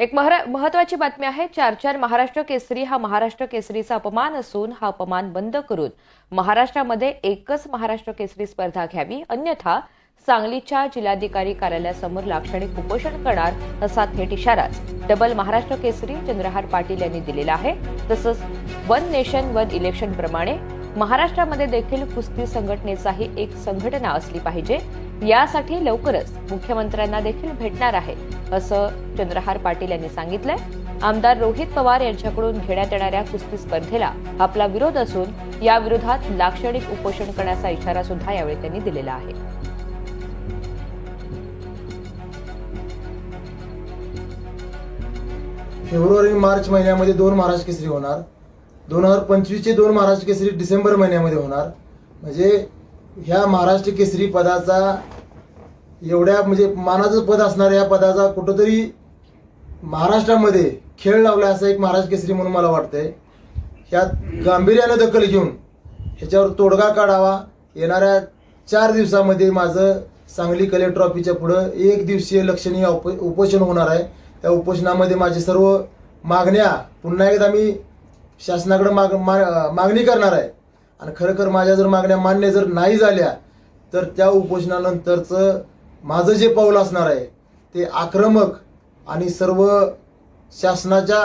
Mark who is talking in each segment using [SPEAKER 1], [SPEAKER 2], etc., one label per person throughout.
[SPEAKER 1] एक महत्वाची बातमी आहे चार चार महाराष्ट्र केसरी हा महाराष्ट्र केसरीचा अपमान असून हा अपमान बंद करून महाराष्ट्रामध्ये एकच महाराष्ट्र केसरी स्पर्धा घ्यावी अन्यथा सांगलीच्या जिल्हाधिकारी कार्यालयासमोर लाक्षणिक उपोषण करणार असा थेट इशाराच डबल महाराष्ट्र केसरी चंद्रहार पाटील यांनी दिलेला आहे. तसंच वन नेशन वन इलेक्शन प्रमाणे महाराष्ट्रामध्ये देखील कुस्ती संघटनेचाही एक संघटना असली पाहिजे. यासाठी लवकरच मुख्यमंत्र्यांना देखील भेटणार आहे. असं चंद्रहार पाटील यांनी सांगितलंय. आमदार रोहित पवार यांच्याकडून घेण्यात येणाऱ्या कुस्ती स्पर्धेला आपला विरोध असून या विरोधात लाक्षणिक उपोषण करण्याचा इशारा सुद्धा यावेळी त्यांनी दिलेला आहे.
[SPEAKER 2] फेब्रुवारी मार्च महिन्यामध्ये दोन महाराष्ट्र केसरी होणार. दोन हजार पंचवीसचे दोन महाराष्ट्र केसरी डिसेंबर महिन्यामध्ये होणार. म्हणजे ह्या महाराष्ट्र केसरी पदाचा एवढ्या म्हणजे मानाचं पद असणाऱ्या या पदाचा कुठंतरी महाराष्ट्रामध्ये खेळ लावला असा एक महाराज केसरी म्हणून मला वाटतंय. ह्यात गांभीर्यानं दखल घेऊन ह्याच्यावर तोडगा काढावा. येणाऱ्या चार दिवसामध्ये माझं सांगली कलेक्टर ट्रॉफीच्या पुढं एक दिवसीय लक्षणीय उप उपोषण होणार आहे. त्या उपोषणामध्ये माझे सर्व मागण्या पुन्हा एकदा मी शासनाकडे माग मा- मागणी करणार आहे. आणि खरोखर माझ्या जर मागण्या मान्य जर नाही झाल्या तर त्या उपोषणानंतरचं माझं जे पाऊल असणार आहे ते आक्रमक आणि सर्व शासनाच्या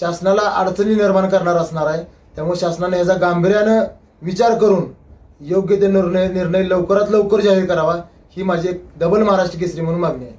[SPEAKER 2] शासनाला अडचणी निर्माण करणार असणार आहे. त्यामुळे शासनाने याचा गांभीर्यानं विचार करून योग्य ते निर्णय निर्णय लवकरात लवकर जाहीर करावा ही माझी एक डबल महाराष्ट्र केसरी म्हणून मागणी आहे.